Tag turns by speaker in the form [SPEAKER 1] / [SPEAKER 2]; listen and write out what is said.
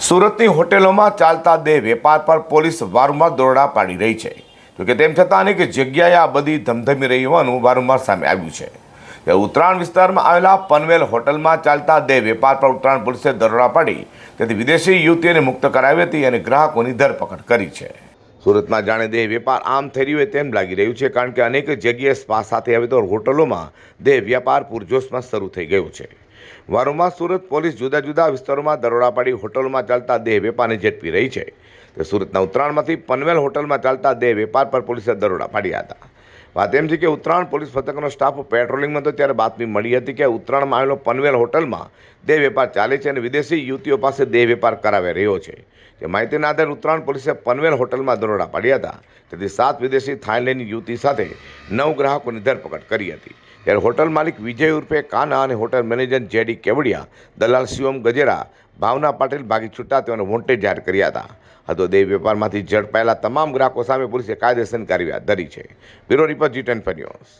[SPEAKER 1] સુરતની હોટેલોમાં ચાલતા દેહ વેપાર પર પોલીસ વારંવાર દોરડા પાડી રહી છે. જોકે તેમ છતાં અનેક જગ્યાએ આ બધી ધમધમી રહી હોવાનું વારંવાર સામે આવ્યું છે. ઉત્તરાયણ વિસ્તારમાં આવેલા પનવેલ હોટલમાં ચાલતા દેહ વેપાર પર ઉત્તરાયણ પોલીસે દરોડા પાડી, તેથી વિદેશી યુવતીઓને મુક્ત કરાવી હતી અને ગ્રાહકોની ધરપકડ કરી છે. સુરતમાં જાણે દેહ વેપાર આમ થઈ રહ્યું હોય તેમ લાગી રહ્યું છે, કારણ કે અનેક જગ્યાએ સ્પા સાથે હવે તો હોટલોમાં દેહ વ્યાપાર પૂરજોશમાં શરૂ થઈ ગયો છે. વારંવાર સુરત પોલીસ જુદા જુદા વિસ્તારોમાં દરોડા પાડી હોટલમાં ચાલતા દેહ વેપારને ઝડપી રહી છે. તો સુરતના ઉત્તરાયણમાંથી પનવેલ હોટલમાં ચાલતા દેહ વેપાર પર પોલીસે દરોડા પાડ્યા હતા. વાત એમ છે કે ઉત્તરાયણ પોલીસ પથકનો સ્ટાફ પેટ્રોલિંગમાં હતો ત્યારે બાતમી મળી હતી કે ઉત્તરાયણમાં આવેલો પનવેલ હોટલમાં દેહ વેપાર ચાલે છે અને વિદેશી યુવતીઓ પાસે દેહ વેપાર કરાવી રહ્યો છે. જે માહિતીના આધારે ઉત્તરાયણ પોલીસે પનવેલ હોટલમાં દરોડા પાડ્યા હતા. તેથી સાત વિદેશી થાઇલેન્ડની યુવતી સાથે નવ ગ્રાહકોની ધરપકડ કરી હતી. ત્યારે હોટલ માલિક વિજય ઉર્ફે કાના અને હોટલ મેનેજર જેડી કેવડિયા, દલાલ શિવમ ગજેરા ભાવના પાટીલ ભાગી છૂટા તેઓને વોન્ટેડ જાહેર કર્યા હતા. હતો દેહ વેપારમાંથી ઝડપાયેલા તમામ ગ્રાહકો સામે પોલીસે કાયદેસરની કાર્યવાહી ધરી છે. બ્યુરો રિપોર્ટ જી ટેન